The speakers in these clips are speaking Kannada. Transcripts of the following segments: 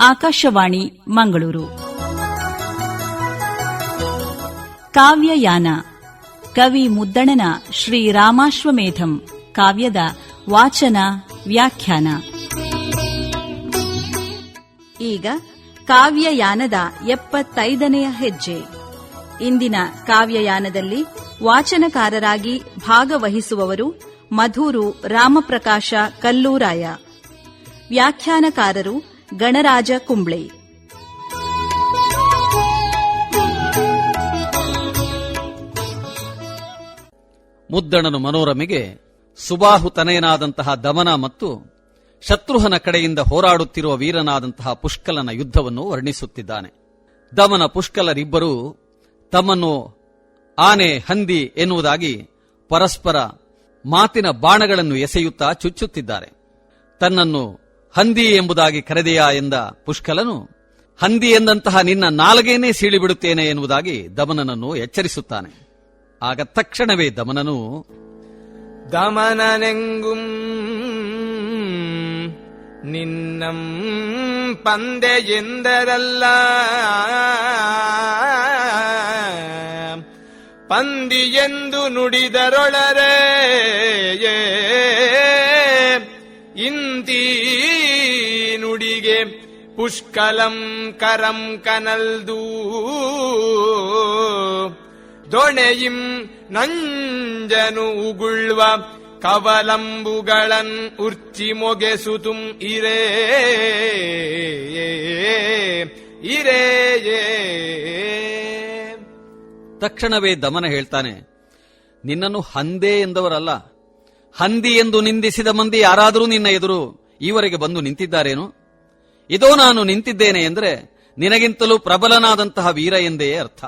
ಆಕಾಶವಾಣಿ, ಮಂಗಳೂರು. ಕಾವ್ಯಯಾನ, ಕವಿ ಮುದ್ದಣನ ಶ್ರೀ ರಾಮಾಶ್ವಮೇಧಂ, ಕಾವ್ಯದ ವಾಚನ, ವ್ಯಾಖ್ಯಾನ. ಈಗ ಕಾವ್ಯಯಾನದ ಎಪ್ಪತ್ತೈದನೆಯ ಹೆಜ್ಜೆ. ಇಂದಿನ ಕಾವ್ಯಯಾನದಲ್ಲಿ ವಾಚನಕಾರರಾಗಿ ಭಾಗವಹಿಸುವವರು ಮಧೂರು ರಾಮಪ್ರಕಾಶ ಕಲ್ಲೂರಾಯ. ವ್ಯಾಖ್ಯಾನಕಾರರು ಗಣರಾಜ ಕುಂಬ್ಳೆ. ಮುದ್ದಣನ ಮನೋರಮೆಗೆ ಸುಬಾಹು ತನಯನಾದಂತಹ ದಮನ ಮತ್ತು ಶತ್ರುಹನ ಕಡೆಯಿಂದ ಹೋರಾಡುತ್ತಿರುವ ವೀರನಾದಂತಹ ಪುಷ್ಕಲನ ಯುದ್ಧವನ್ನು ವರ್ಣಿಸುತ್ತಿದ್ದಾನೆ. ದಮನ ಪುಷ್ಕಲರಿಬ್ಬರೂ ತಮ್ಮನ್ನು ಆನೆ, ಹಂದಿ ಎನ್ನುವುದಾಗಿ ಪರಸ್ಪರ ಮಾತಿನ ಬಾಣಗಳನ್ನು ಎಸೆಯುತ್ತಾ ಚುಚ್ಚುತ್ತಿದ್ದಾರೆ. ತನ್ನನ್ನು ಹಂದಿ ಎಂಬುದಾಗಿ ಕರೆದೆಯಾ ಎಂದ ಪುಷ್ಕಲನು, ಹಂದಿ ಎಂದಂತಹ ನಿನ್ನ ನಾಲ್ಗೇನೇ ಸೀಳಿಬಿಡುತ್ತೇನೆ ಎನ್ನುವುದಾಗಿ ದಮನನನ್ನು ಎಚ್ಚರಿಸುತ್ತಾನೆ. ಆಗ ತಕ್ಷಣವೇ ದಮನನು, ದಮನನೆಂಗುಂ ನಿನ್ನಂ ಪಂದೆ ಎಂದರಲ್ಲ. ಪಂದಿ ಎಂದು ನುಡಿದರೊಳರೇ ಪುಷ್ಕಲಂ ಕರಂ ಕನಲ್ದೂ ದೊಣೆಯಿಂ ನಂಜನು ಉಗುಳ್ವ ಕವಲಂಬುಗಳನ್ ಉರ್ಚಿ ಮೊಗೆಸುತುಂ ಇರೇ ಇರೇ ತಕ್ಷಣವೇ ದಮನ ಹೇಳ್ತಾನೆ, ನಿನ್ನನ್ನು ಹಂದೆ ಎಂದವರಲ್ಲ, ಹಂದಿ ಎಂದು ನಿಂದಿಸಿದ ಮಂದಿ ಯಾರಾದರೂ ನಿನ್ನ ಎದುರು ಈವರೆಗೆ ಬಂದು ನಿಂತಿದ್ದಾರೇನು? ಇದೋ ನಾನು ನಿಂತಿದ್ದೇನೆ ಎಂದರೆ ನಿನಗಿಂತಲೂ ಪ್ರಬಲನಾದಂತಹ ವೀರ ಎಂದೇ ಅರ್ಥ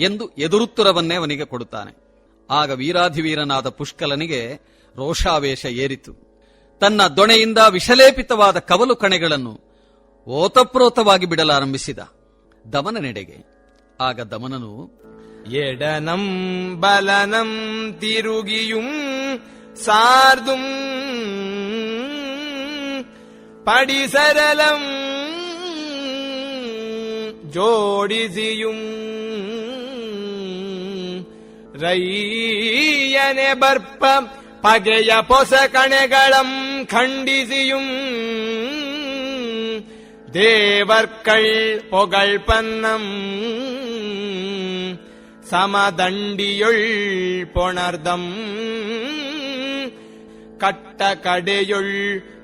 ಎಂದು ಎದುರುತ್ತರವನ್ನೇ ಅವನಿಗೆ ಕೊಡುತ್ತಾನೆ. ಆಗ ವೀರಾಧಿವೀರನಾದ ಪುಷ್ಕಲನಿಗೆ ರೋಷಾವೇಶ ಏರಿತು. ತನ್ನ ದೊಣೆಯಿಂದ ವಿಷಲೇಪಿತವಾದ ಕವಲು ಕಣೆಗಳನ್ನು ಓತಪ್ರೋತವಾಗಿ ಬಿಡಲಾರಂಭಿಸಿದ ದಮನನೆಡೆಗೆ. ಆಗ ದಮನನು, ಎಡನಂ ಬಲನಂ ತಿರುಗಿಯುಂ ಸಾರ್ದುಂ ಪಡಿಸರಲಂ ಜೋಡಿಸಿಯುಂ ರೈಯನೆ ಬರ್ಪ ಪಗೆಯ ಪೊಸ ಕಣೆಗಳಂ ಖಂಡಿಸಿಯುಂ தேவர்கள் புகழ்பன்னம் சமதண்டியுள் பொணர்தம் கட்ட கடையுள்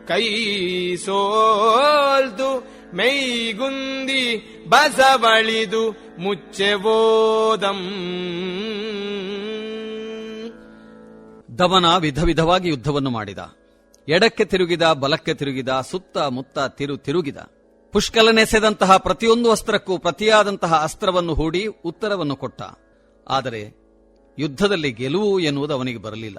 கை ಸೋಲ್ದು ಮೈಗುಂದಿ ಬಸವಳಿದು ಮುಚ್ಚೆವೋದಂ ದಮನ ವಿಧ ವಿಧವಾಗಿ ಯುದ್ಧವನ್ನು ಮಾಡಿದ. ಎಡಕ್ಕೆ ತಿರುಗಿದ, ಬಲಕ್ಕೆ ತಿರುಗಿದ, ಸುತ್ತ ಮುತ್ತ ತಿರು ತಿರುಗಿದ. ಪುಷ್ಕಲನೆಸೆದಂತಹ ಪ್ರತಿಯೊಂದು ಅಸ್ತ್ರಕ್ಕೂ ಪ್ರತಿಯಾದಂತಹ ಅಸ್ತ್ರವನ್ನು ಹೂಡಿ ಉತ್ತರವನ್ನು ಕೊಟ್ಟ. ಆದರೆ ಯುದ್ಧದಲ್ಲಿ ಗೆಲುವು ಎನ್ನುವುದು ಅವನಿಗೆ ಬರಲಿಲ್ಲ.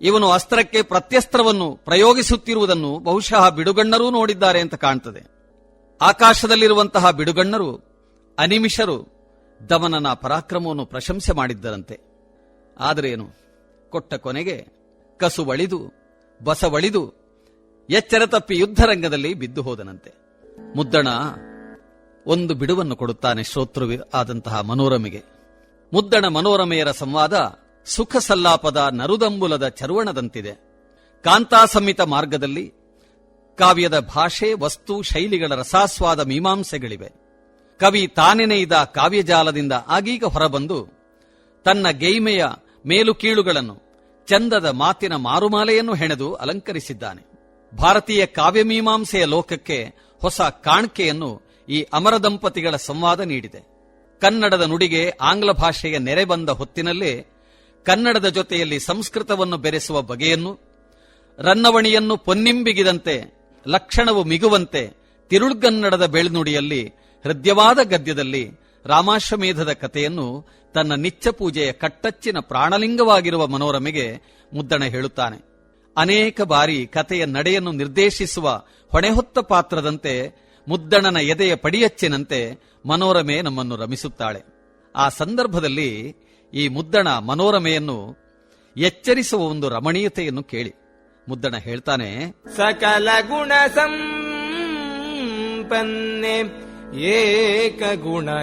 ಇವನು ಅಸ್ತ್ರಕ್ಕೆ ಪ್ರತ್ಯಸ್ತ್ರವನ್ನು ಪ್ರಯೋಗಿಸುತ್ತಿರುವುದನ್ನು ಬಹುಶಃ ಬಿಡುಗಣ್ಣರೂ ನೋಡಿದ್ದಾರೆ ಅಂತ ಕಾಣ್ತದೆ. ಆಕಾಶದಲ್ಲಿರುವಂತಹ ಬಿಡುಗಣ್ಣರು, ಅನಿಮಿಷರು ದಮನನ ಪರಾಕ್ರಮವನ್ನು ಪ್ರಶಂಸೆ ಮಾಡಿದ್ದರಂತೆ. ಆದರೇನು ಕೊಟ್ಟ ಕೊನೆಗೆ ಕಸುವಳಿದು ಬಸವಳಿದು ಎಚ್ಚರ ತಪ್ಪಿ ಯುದ್ಧರಂಗದಲ್ಲಿ ಬಿದ್ದು ಹೋದನಂತೆ. ಮುದ್ದಣ ಒಂದು ಬಿಡುವನ್ನು ಕೊಡುತ್ತಾನೆ ಶ್ರೋತೃ ಆದಂತಹ ಮನೋರಮೆಗೆ. ಮುದ್ದಣ ಮನೋರಮೆಯರ ಸಂವಾದ ಸುಖ ಸಲ್ಲಾಪದ ನರುದಂಬುಲದ ಚರ್ವಣದಂತಿದೆ. ಕಾಂತಾಸಮಿತ ಮಾರ್ಗದಲ್ಲಿ ಕಾವ್ಯದ ಭಾಷೆ, ವಸ್ತು, ಶೈಲಿಗಳ ರಸಾಸ್ವಾದ ಮೀಮಾಂಸೆಗಳಿವೆ. ಕವಿ ತಾನೆನೆಯ್ದ ಕಾವ್ಯಜಾಲದಿಂದ ಆಗೀಗ ಹೊರಬಂದು ತನ್ನ ಗೈಮೆಯ ಮೇಲುಕೀಳುಗಳನ್ನು ಚಂದದ ಮಾತಿನ ಮಾರುಮಾಲೆಯನ್ನು ಹೆಣೆದು ಅಲಂಕರಿಸಿದ್ದಾನೆ. ಭಾರತೀಯ ಕಾವ್ಯಮೀಮಾಂಸೆಯ ಲೋಕಕ್ಕೆ ಹೊಸ ಕಾಣ್ಕೆಯನ್ನು ಈ ಅಮರ ದಂಪತಿಗಳ ಸಂವಾದ ನೀಡಿದೆ. ಕನ್ನಡದ ನುಡಿಗೆ ಆಂಗ್ಲ ಭಾಷೆಯ ನೆರೆ ಬಂದ ಹೊತ್ತಿನಲ್ಲೇ ಕನ್ನಡದ ಜೊತೆಯಲ್ಲಿ ಸಂಸ್ಕೃತವನ್ನು ಬೆರೆಸುವ ಬಗೆಯನ್ನು, ರನ್ನವಣಿಯನ್ನು ಪೊನ್ನಿಂಬಿಗಿದಂತೆ, ಲಕ್ಷಣವು ಮಿಗುವಂತೆ, ತಿರುಳ್ಗನ್ನಡದ ಬೆಳ್ನುಡಿಯಲ್ಲಿ, ಹೃದಯವಾದ ಗದ್ಯದಲ್ಲಿ, ರಾಮಾಶ್ವಮೇಧದ ಕಥೆಯನ್ನು ತನ್ನ ನಿತ್ಯ ಪೂಜೆಯ ಕಟ್ಟಚ್ಚಿನ ಪ್ರಾಣಲಿಂಗವಾಗಿರುವ ಮನೋರಮೆಗೆ ಮುದ್ದಣ ಹೇಳುತ್ತಾನೆ. ಅನೇಕ ಬಾರಿ ಕಥೆಯ ನಡೆಯನ್ನು ನಿರ್ದೇಶಿಸುವ ಹೊಣೆಹೊತ್ತ ಪಾತ್ರದಂತೆ, ಮುದ್ದಣನ ಎದೆಯ ಪಡಿಯಚ್ಚಿನಂತೆ ಮನೋರಮೆ ನಮ್ಮನ್ನು ರಮಿಸುತ್ತಾಳೆ. ಆ ಸಂದರ್ಭದಲ್ಲಿ ಈ ಮುದ್ದಣ ಮನೋರಮೆಯನ್ನು ಎಚ್ಚರಿಸುವ ಒಂದು ರಮಣೀಯತೆಯನ್ನು ಕೇಳಿ. ಮುದ್ದಣ ಹೇಳ್ತಾನೆ ಸಕಲ ಗುಣ ಸಂಪನ್ನೆ ಏಕಗುಣಹೀನೆ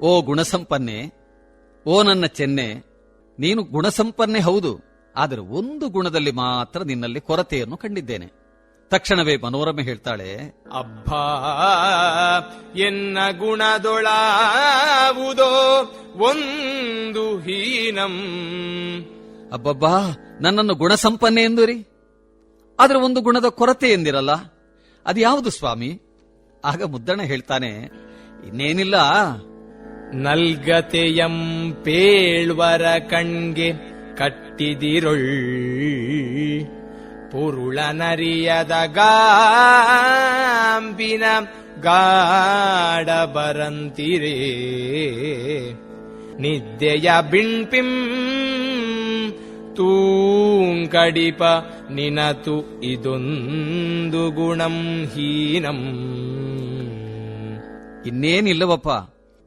ಓ ಗುಣಸಂಪನ್ನೆ ಓ ನನ್ನ ಚೆನ್ನೆ ನೀನು ಗುಣಸಂಪನ್ನೆ ಹೌದು ಆದರೆ ಒಂದು ಗುಣದಲ್ಲಿ ಮಾತ್ರ ನಿನ್ನಲ್ಲಿ ಕೊರತೆಯನ್ನು ಕಂಡಿದ್ದೇನೆ. ತಕ್ಷಣವೇ ಮನೋರಮೆ ಹೇಳ್ತಾಳೆ ಅಬ್ಬಾ ಎನ್ನ ಗುಣದೊಳಾವುದೋ ಒಂದು ಹೀನಂ. ಅಬ್ಬಬ್ಬಾ ನನ್ನನ್ನು ಗುಣಸಂಪನ್ನೆ ಎಂದುರಿ? ಆದ್ರೆ ಒಂದು ಗುಣದ ಕೊರತೆ ಎಂದಿರಲ್ಲ? ಅದು ಯಾವುದು ಸ್ವಾಮಿ? ಆಗ ಮುದ್ದಣ ಹೇಳ್ತಾನೆ ಇನ್ನೇನಿಲ್ಲ. ನಲ್ಗತೆಯಂ ಪೇಳ್ವರ ಕಣ್ಗೆ ಕಟ್ಟಿದಿರೊಳ್. ಪುರುಳ ನರಿಯದ ಗಾಂಬಿನ ಗಾಡ ಬರಂತಿರೇ. ನಿದ್ದೆಯ ಬಿಣ್ಪಿಂ ತೂಂಕಡಿಪ ನಿನತು ಇದೊಂದು ಗುಣಂ ಹೀನಂ. ಇನ್ನೇನಿಲ್ಲವಪ್ಪ.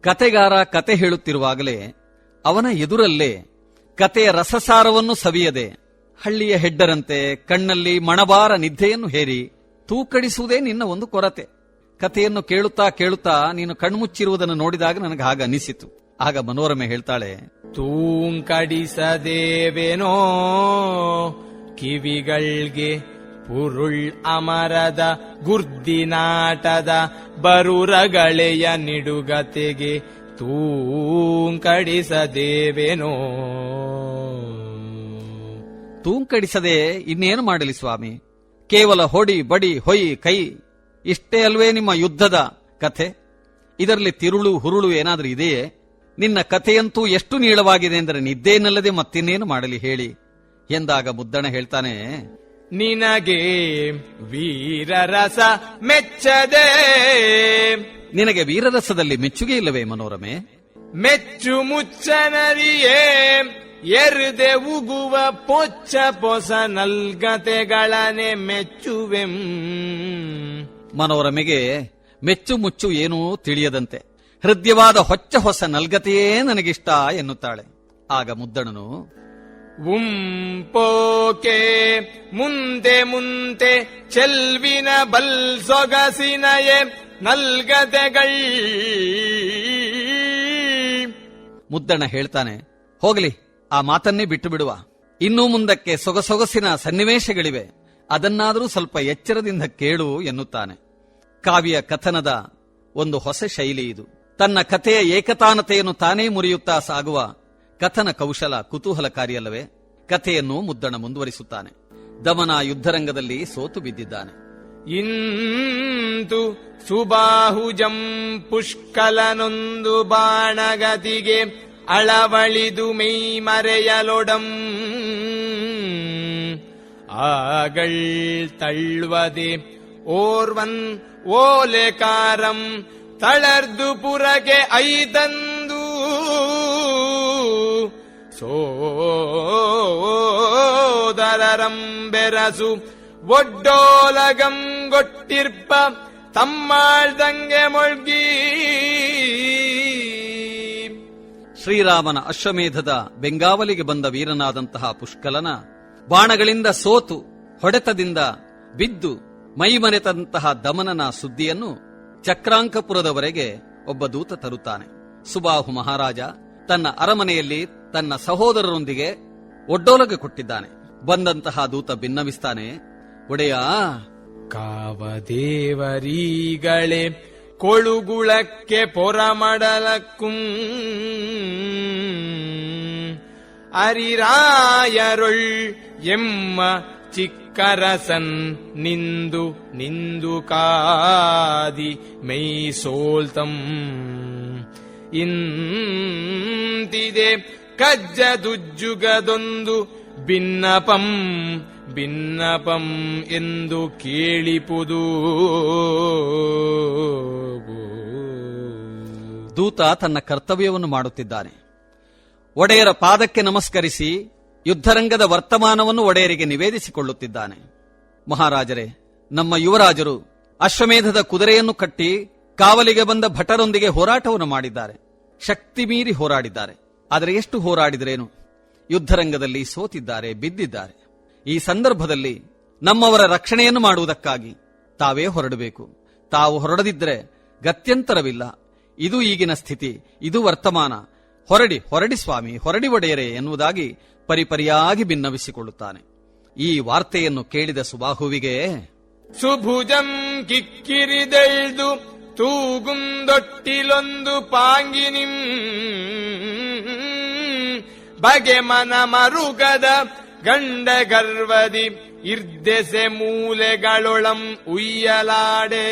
ಕತೆಗಾರ ಕತೆ ಹೇಳುತ್ತಿರುವಾಗಲೇ ಅವನ ಎದುರಲ್ಲೇ ಕತೆಯ ರಸಸಾರವನ್ನು ಸವಿಯದೆ ಹಳ್ಳಿಯ ಹೆಡ್ಡರಂತೆ ಕಣ್ಣಲ್ಲಿ ಮಣಬಾರ ನಿದ್ದೆಯನ್ನು ಹೇರಿ ತೂಕಡಿಸುವುದೇ ನಿನ್ನ ಒಂದು ಕೊರತೆ. ಕಥೆಯನ್ನು ಕೇಳುತ್ತಾ ಕೇಳುತ್ತಾ ನೀನು ಕಣ್ಮುಚ್ಚಿರುವುದನ್ನು ನೋಡಿದಾಗ ನನಗೆ ಹಾಗ ಅನಿಸಿತು. ಆಗ ಮನೋರಮೆ ಹೇಳ್ತಾಳೆ, ತೂಂಕಡಿಸದೇವೇನೋ ಕಿವಿಗಳ್ಗೆ ಪುರುಳ್ ಅಮರದ ಗುರ್ದಿನಾಟದ ಬರುರಗಳೆಯ ನಿಡುಗತೆಗೆ ತೂಂಕಡಿಸದೇವೆನೋ ತೂಂಕಡಿಸದೆ ಇನ್ನೇನು ಮಾಡಲಿ ಸ್ವಾಮಿ? ಕೇವಲ ಹೊಡಿ ಬಡಿ ಹೊಯ್ ಕೈ ಇಷ್ಟೇ ಅಲ್ವೇ ನಿಮ್ಮ ಯುದ್ಧದ ಕಥೆ? ಇದರಲ್ಲಿ ತಿರುಳು ಹುರುಳು ಏನಾದರೂ ಇದೆಯೇ? ನಿನ್ನ ಕಥೆಯಂತೂ ಎಷ್ಟು ನೀಳವಾಗಿದೆ ಎಂದರೆ ನಿದ್ದೇನಲ್ಲದೆ ಮತ್ತಿನ್ನೇನು ಮಾಡಲಿ ಹೇಳಿ. ಎಂದಾಗ ಮುದ್ದಣ ಹೇಳ್ತಾನೆ ನಿನಗೆ ವೀರರಸ ಮೆಚ್ಚದೆ. ನಿನಗೆ ವೀರರಸದಲ್ಲಿ ಮೆಚ್ಚುಗೆ ಇಲ್ಲವೇ ಮನೋರಮೆ? ಮೆಚ್ಚು ಮುಚ್ಚನರಿಯೇ ಎರ್ದೆ ಉಗುವ ಪೊಚ್ಚ ಪೊಸ ನಲ್ಗತೆಗಳನೆ ಮೆಚ್ಚುವೆಂ. ಮನೋರಮೆಗೆ ಮೆಚ್ಚು ಮುಚ್ಚು ಏನೂ ತಿಳಿಯದಂತೆ. ಹೃದಯವಾದ ಹೊಚ್ಚ ಹೊಸ ನಲ್ಗತೆಯೇ ನನಗಿಷ್ಟ ಎನ್ನುತ್ತಾಳೆ. ಆಗ ಮುದ್ದಣನು ಉಂಪೋಕೆ ಮುಂದೆ ಮುಂದೆ ಚೆಲ್ವಿನ ಬಲ್ ಸೊಗಸಿನಯೇ ನಲ್ಗತೆಗಳ್. ಮುದ್ದಣ ಹೇಳ್ತಾನೆ ಹೋಗಲಿ. ಆ ಮಾತನ್ನೇ ಬಿಟ್ಟು ಬಿಡುವ ಇನ್ನೂ ಮುಂದಕ್ಕೆ ಸೊಗಸೊಗಸಿನ ಸನ್ನಿವೇಶಗಳಿವೆ. ಅದನ್ನಾದರೂ ಸ್ವಲ್ಪ ಎಚ್ಚರದಿಂದ ಕೇಳು ಎನ್ನುತ್ತಾನೆ. ಕಾವ್ಯ ಕಥನದ ಒಂದು ಹೊಸ ಶೈಲಿ ಇದು. ತನ್ನ ಕಥೆಯ ಏಕತಾನತೆಯನ್ನು ತಾನೇ ಮುರಿಯುತ್ತಾ ಸಾಗುವ ಕಥನ ಕೌಶಲ ಕುತೂಹಲಕಾರಿಯಲ್ಲವೇ? ಕಥೆಯನ್ನು ಮುದ್ದಣ ಮುಂದುವರಿಸುತ್ತಾನೆ. ದಮನ ಯುದ್ಧರಂಗದಲ್ಲಿ ಸೋತು ಬಿದ್ದಿದ್ದಾನೆ. ಇಂತು ಸುಬಾಹುಜಂ ಪುಷ್ಕಲನೊಂದು ಬಾಣಗತಿಗೆ அளவழிதுமை மறையலொடம். ஆகள் தள்ளுவதே ஓர்வன் ஓலேகாரம் தளர்ந்து புறகே ஐதந்து. சோதரரம் பெரசு ஒட்டோலகம் கொட்டிற்ப தம்மாள் தங்க மொழ்கி. ಶ್ರೀರಾಮನ ಅಶ್ವಮೇಧದ ಬೆಂಗಾವಲಿಗೆ ಬಂದ ವೀರನಾದಂತಹ ಪುಷ್ಕಲನ ಬಾಣಗಳಿಂದ ಸೋತು ಹೊಡೆತದಿಂದ ಬಿದ್ದು ಮೈಮರೆತಂತಹ ದಮನನ ಸುದ್ದಿಯನ್ನು ಚಕ್ರಾಂಕಪುರದವರೆಗೆ ಒಬ್ಬ ದೂತ ತರುತ್ತಾನೆ. ಸುಬಾಹು ಮಹಾರಾಜ ತನ್ನ ಅರಮನೆಯಲ್ಲಿ ತನ್ನ ಸಹೋದರರೊಂದಿಗೆ ಒಡ್ಡೋಲಗೆ ಕೊಟ್ಟಿದ್ದಾನೆ. ಬಂದಂತಹ ದೂತ ಭಿನ್ನವಿಸ್ತಾನೆ ಒಡೆಯ, ಕಾವದೇವರೀಗಳೇ ಕೊಳುಗುಳಕ್ಕೆ ಪೊರಮಡಲಕ್ಕುಂ ಅರಿರಾಯರೊಳ್ ಎಮ್ಮ ಚಿಕ್ಕರಸನ್ ನಿಂದು ನಿಂದು ಕಾದಿ ಮೈ ಸೋಲ್ತಂ ಇಂತಿದೆ ಕಜ್ಜದುಜ್ಜುಗದೊಂದು ಭಿನ್ನಪಂ ಭಿನ್ನಪಂ ಎಂದು ಕೇಳಿಪುದು. ದೂತ ತನ್ನ ಕರ್ತವ್ಯವನ್ನು ಮಾಡುತ್ತಿದ್ದಾನೆ. ಒಡೆಯರ ಪಾದಕ್ಕೆ ನಮಸ್ಕರಿಸಿ ಯುದ್ಧರಂಗದ ವರ್ತಮಾನವನ್ನು ಒಡೆಯರಿಗೆ ನಿವೇದಿಸಿಕೊಳ್ಳುತ್ತಿದ್ದಾನೆ. ಮಹಾರಾಜರೇ, ನಮ್ಮ ಯುವರಾಜರು ಅಶ್ವಮೇಧದ ಕುದುರೆಯನ್ನು ಕಟ್ಟಿ ಕಾವಲಿಗೆ ಬಂದ ಭಟರೊಂದಿಗೆ ಹೋರಾಟವನ್ನು ಮಾಡಿದ್ದಾರೆ. ಶಕ್ತಿ ಮೀರಿ ಹೋರಾಡಿದ್ದಾರೆ. ಆದರೆ ಎಷ್ಟು ಹೋರಾಡಿದರೇನು? ಯುದ್ಧರಂಗದಲ್ಲಿ ಸೋತಿದ್ದಾರೆ, ಬಿದ್ದಿದ್ದಾರೆ. ಈ ಸಂದರ್ಭದಲ್ಲಿ ನಮ್ಮವರ ರಕ್ಷಣೆಯನ್ನು ಮಾಡುವುದಕ್ಕಾಗಿ ತಾವೇ ಹೊರಡಬೇಕು. ತಾವು ಹೊರಡದಿದ್ದರೆ ಗತ್ಯಂತರವಿಲ್ಲ. ಇದು ಈಗಿನ ಸ್ಥಿತಿ, ಇದು ವರ್ತಮಾನ. ಹೊರಡಿ ಹೊರಡಿ ಸ್ವಾಮಿ, ಹೊರಡಿ ಒಡೆಯರೆ ಎನ್ನುವುದಾಗಿ ಪರಿಪರಿಯಾಗಿ ಭಿನ್ನವಿಸಿಕೊಳ್ಳುತ್ತಾನೆ ಈ ವಾರ್ತೆಯನ್ನು ಕೇಳಿದ ಸುಬಾಹುವಿಗೆ, ಸುಭುಜಂ ಕಿಕ್ಕಿರಿದೆಳ್ದು ತೂಗುಂದೊಟ್ಟಿಲೊಂದು ಪಾಂಗಿನಿಂ ಬಗೆ ಮನ ಮರುಗದ ಗಂಡ ಗರ್ವದಿ ಇರ್ದೆಸೆ ಮೂಲೆಗಳೊಳಂ ಉಯ್ಯಲಾಡೆ.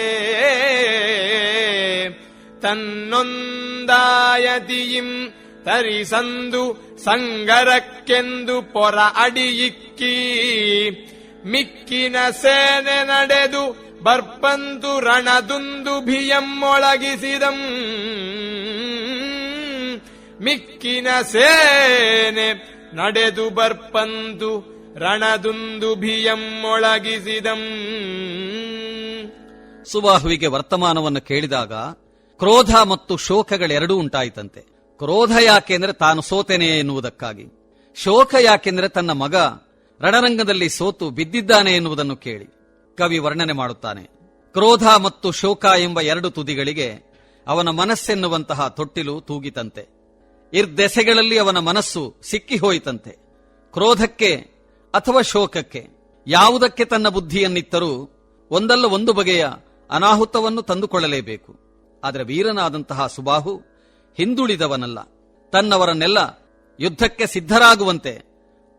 ತನ್ನೊಂದಾಯತಿಯಿಂ ತರಿಸಂದು ಸಂಗರಕ್ಕೆಂದು ಪೊರ ಅಡಿಯಿಕ್ಕಿ. ಮಿಕ್ಕಿನ ಸೇನೆ ನಡೆದು ಬರ್ಪಂತು ರಣದುಂದು ಭಿಯಮ್ಮೊಳಗಿಸಿದಂ ಮಿಕ್ಕಿನ ಸೇನೆ ನಡೆದು ಬರ್ಪಂದು ರಣದುಂದು ಭಿಯಮ್ಮೊಳಗಿಸಿದಂ. ಸುಬಾಹುವಿಗೆ ವರ್ತಮಾನವನ್ನು ಕೇಳಿದಾಗ ಕ್ರೋಧ ಮತ್ತು ಶೋಕಗಳೆರಡೂ ಉಂಟಾಯಿತಂತೆ. ಕ್ರೋಧ ಯಾಕೆಂದ್ರೆ ತಾನು ಸೋತೆನೆ ಎನ್ನುವುದಕ್ಕಾಗಿ. ಶೋಕ ಯಾಕೆಂದ್ರೆ ತನ್ನ ಮಗ ರಣರಂಗದಲ್ಲಿ ಸೋತು ಬಿದ್ದಿದ್ದಾನೆ ಎನ್ನುವುದನ್ನು ಕೇಳಿ. ಕವಿ ವರ್ಣನೆ ಮಾಡುತ್ತಾನೆ. ಕ್ರೋಧ ಮತ್ತು ಶೋಕ ಎಂಬ ಎರಡು ತುದಿಗಳಿಗೆ ಅವನ ಮನಸ್ಸೆನ್ನುವಂತಹ ತೊಟ್ಟಿಲು ತೂಗಿತಂತೆ. ಇರ್ದೆಸೆಗಳಲ್ಲಿ ಅವನ ಮನಸ್ಸು ಸಿಕ್ಕಿ ಹೋಯಿತಂತೆ. ಕ್ರೋಧಕ್ಕೆ ಅಥವಾ ಶೋಕಕ್ಕೆ ಯಾವುದಕ್ಕೆ ತನ್ನ ಬುದ್ಧಿಯನ್ನಿತ್ತರೂ ಒಂದಲ್ಲ ಒಂದು ಬಗೆಯ ಅನಾಹುತವನ್ನು ತಂದುಕೊಳ್ಳಲೇಬೇಕು. ಆದರೆ ವೀರನಾದಂತಹ ಸುಬಾಹು ಹಿಂದುಳಿದವನಲ್ಲ. ತನ್ನವರನ್ನೆಲ್ಲ ಯುದ್ಧಕ್ಕೆ ಸಿದ್ಧರಾಗುವಂತೆ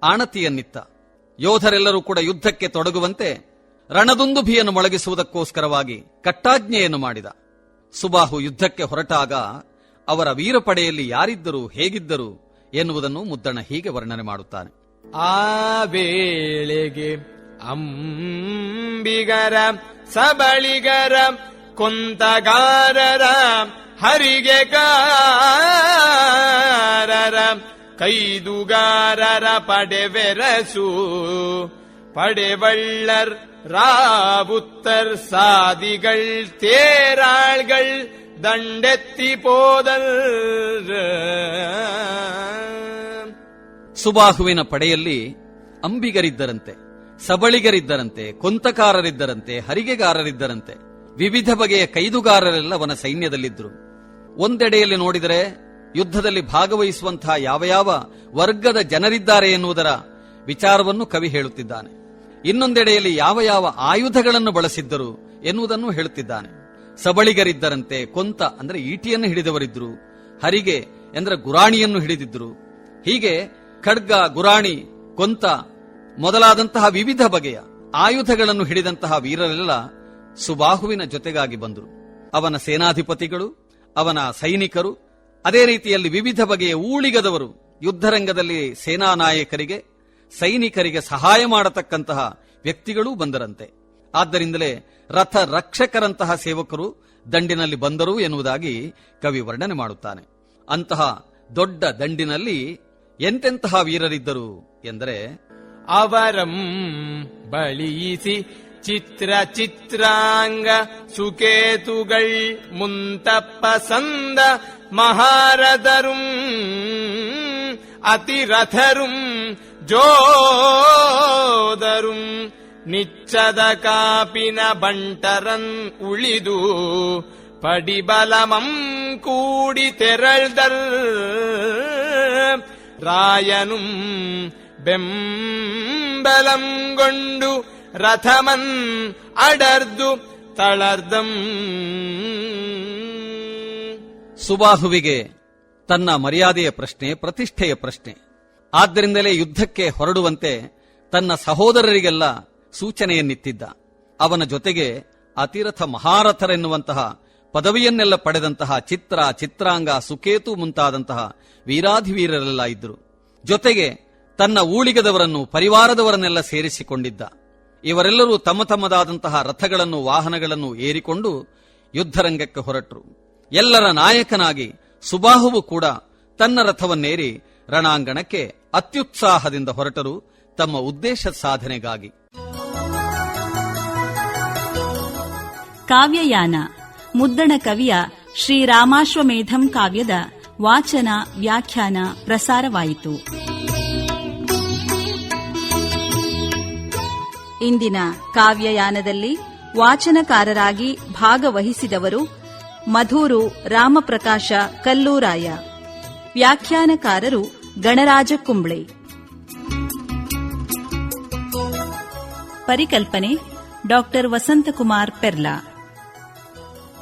ಆಣತಿಯನ್ನಿತ್ತ. ಯೋಧರೆಲ್ಲರೂ ಕೂಡ ಯುದ್ಧಕ್ಕೆ ತೊಡಗುವಂತೆ ರಣದುಂದುಭಿಯನ್ನು ಮೊಳಗಿಸುವುದಕ್ಕೋಸ್ಕರವಾಗಿ ಕಟ್ಟಾಜ್ಞೆಯನ್ನು ಮಾಡಿದ. ಸುಬಾಹು ಯುದ್ಧಕ್ಕೆ ಹೊರಟಾಗ ಅವರ ವೀರಪಡೆಯಲ್ಲಿ ಯಾರಿದ್ದರು ಹೇಗಿದ್ದರು ಎನ್ನುವುದನ್ನು ಮುದ್ದಣ್ಣ ಹೀಗೆ ವರ್ಣನೆ ಮಾಡುತ್ತಾನೆ ಆ ವೇಳೆಗೆ ಅಂಬಿಗರ ಸಬಳಿಗರ ಕೊಂತಗಾರರ ಹರಿಗೆಗಾರರ ಕೈದುಗಾರರ ಪಡೆವೆರಸು ಪಡೆವಳ್ಳರ್ ರಾವುತ್ತರ್ சாதிகள் தேராள்கள் தண்டெத்தி போதல் ಸುಬಾಹುವಿನ ಪಡೆಯಲ್ಲಿ ಅಂಬಿಗರಿದ್ದರಂತೆ ಸಬಳಿಗರಿದ್ದರಂತೆ ಕೊಂತಕಾರರಿದ್ದರಂತೆ ಹರಿಗೆಗಾರರಿದ್ದರಂತೆ ವಿವಿಧ ಬಗೆಯ ಕೈದುಗಾರರೆಲ್ಲ ಅವನ ಸೈನ್ಯದಲ್ಲಿದ್ದರು ಒಂದೆಡೆಯಲ್ಲಿ ನೋಡಿದರೆ ಯುದ್ಧದಲ್ಲಿ ಭಾಗವಹಿಸುವಂತಹ ಯಾವ ಯಾವ ವರ್ಗದ ಜನರಿದ್ದಾರೆ ಎನ್ನುವುದರ ವಿಚಾರವನ್ನು ಕವಿ ಹೇಳುತ್ತಿದ್ದಾನೆ ಇನ್ನೊಂದೆಡೆಯಲ್ಲಿ ಯಾವ ಯಾವ ಆಯುಧಗಳನ್ನು ಬಳಸಿದ್ದರು ಎನ್ನುವುದನ್ನು ಹೇಳುತ್ತಿದ್ದಾನೆ ಸಬಳಿಗರಿದ್ದರಂತೆ ಕೊಂತ ಅಂದ್ರೆ ಈಟಿಯನ್ನು ಹಿಡಿದವರಿದ್ರು, ಹರಿಗೆ ಎಂದ್ರೆ ಗುರಾಣಿಯನ್ನು ಹಿಡಿದಿದ್ರು. ಹೀಗೆ ಖಡ್ಗ, ಗುರಾಣಿ, ಕೊಂತ ಮೊದಲಾದಂತಹ ವಿವಿಧ ಬಗೆಯ ಆಯುಧಗಳನ್ನು ಹಿಡಿದಂತಹ ವೀರರೆಲ್ಲ ಸುಬಾಹುವಿನ ಜೊತೆಗಾಗಿ ಬಂದರು. ಅವನ ಸೇನಾಧಿಪತಿಗಳು, ಅವನ ಸೈನಿಕರು, ಅದೇ ರೀತಿಯಲ್ಲಿ ವಿವಿಧ ಬಗೆಯ ಊಳಿಗದವರು ಯುದ್ಧರಂಗದಲ್ಲಿ ಸೇನಾ ನಾಯಕರಿಗೆ ಸೈನಿಕರಿಗೆ ಸಹಾಯ ಮಾಡತಕ್ಕಂತಹ ವ್ಯಕ್ತಿಗಳೂ ಬಂದರಂತೆ. ಆದ್ದರಿಂದಲೇ ರಥ ರಕ್ಷಕರಂತಹ ಸೇವಕರು ದಂಡಿನಲ್ಲಿ ಬಂದರು ಎನ್ನುವುದಾಗಿ ಕವಿ ವರ್ಣನೆ ಮಾಡುತ್ತಾನೆ. ಅಂತಹ ದೊಡ್ಡ ದಂಡಿನಲ್ಲಿ ಎಂತೆಂತಹ ವೀರರಿದ್ದರು ಎಂದರೆ, ಅವರಂ ಬಳಿಯಿಸಿ ಚಿತ್ರ ಚಿತ್ರಾಂಗ ಸುಕೇತುಗಳ್ ಮುಂತಪ್ಪ ಸಂದ ಮಹಾರಥರುಂ ಅತಿರಥರುಂ ಜೋದರುಂ ನಿಚ್ಚದ ಕಾಪಿನ ಬಂಟರನ್ ಉಳಿದು ಪಡಿಬಲಮಂ ಕೂಡಿ ತೆರಳ್ದಲ್ ರಾಯನುಂ ಬೆಂಬಲಂಗೊಂಡು ರಥಮನ್ ಅಡರ್ದು ತಳರ್ದಂ. ಸುಬಾಹುವಿಗೆ ತನ್ನ ಮರ್ಯಾದೆಯ ಪ್ರಶ್ನೆ ಪ್ರತಿಷ್ಠೆಯ ಪ್ರಶ್ನೆ. ಆದ್ದರಿಂದಲೇ ಯುದ್ಧಕ್ಕೆ ಹೊರಡುವಂತೆ ತನ್ನ ಸಹೋದರರಿಗೆಲ್ಲ ಸೂಚನೆಯನ್ನಿತ್ತಿದ್ದ ಅವನ ಜೊತೆಗೆ ಅತಿರಥ ಮಹಾರಥರೆನ್ನುವಂತಹ, ಪದವಿಯನ್ನೆಲ್ಲ ಪಡೆದಂತಹ ಚಿತ್ರ, ಚಿತ್ರಾಂಗ, ಸುಕೇತು ಮುಂತಾದಂತಹ ವೀರಾಧಿವೀರರೆಲ್ಲ ಇದ್ದರು. ಜೊತೆಗೆ ತನ್ನ ಊಳಿಗದವರನ್ನು, ಪರಿವಾರದವರನ್ನೆಲ್ಲ ಸೇರಿಸಿಕೊಂಡಿದ್ದ. ಇವರೆಲ್ಲರೂ ತಮ್ಮ ತಮ್ಮದಾದಂತಹ ರಥಗಳನ್ನು, ವಾಹನಗಳನ್ನು ಏರಿಕೊಂಡು ಯುದ್ಧರಂಗಕ್ಕೆ ಹೊರಟರು. ಎಲ್ಲರ ನಾಯಕನಾಗಿ ಸುಬಾಹುವು ಕೂಡ ತನ್ನ ರಥವನ್ನೇರಿ ರಣಾಂಗಣಕ್ಕೆ ಅತ್ಯುತ್ಸಾಹದಿಂದ ಹೊರಟರು ತಮ್ಮ ಉದ್ದೇಶ ಸಾಧನೆಗಾಗಿ. ಕಾವ್ಯಯಾನ. ಮುದ್ದಣ ಕವಿಯ ಶ್ರೀರಾಮಾಶ್ವಮೇಧಂ ಕಾವ್ಯದ ವಾಚನ, ವ್ಯಾಖ್ಯಾನ, ಪ್ರಸಾರವಾಯಿತು. ಇಂದಿನ ಕಾವ್ಯಯಾನದಲ್ಲಿ ವಾಚನಕಾರರಾಗಿ ಭಾಗವಹಿಸಿದವರು ಮಧೂರು ರಾಮಪ್ರಕಾಶ ಕಲ್ಲೂರಾಯ. ವ್ಯಾಖ್ಯಾನಕಾರರು ಗಣರಾಜ ಕುಂಬ್ಳೆ. ಪರಿಕಲ್ಪನೆ ಡಾಕ್ಟರ್ ವಸಂತಕುಮಾರ್ ಪೆರ್ಲಾ.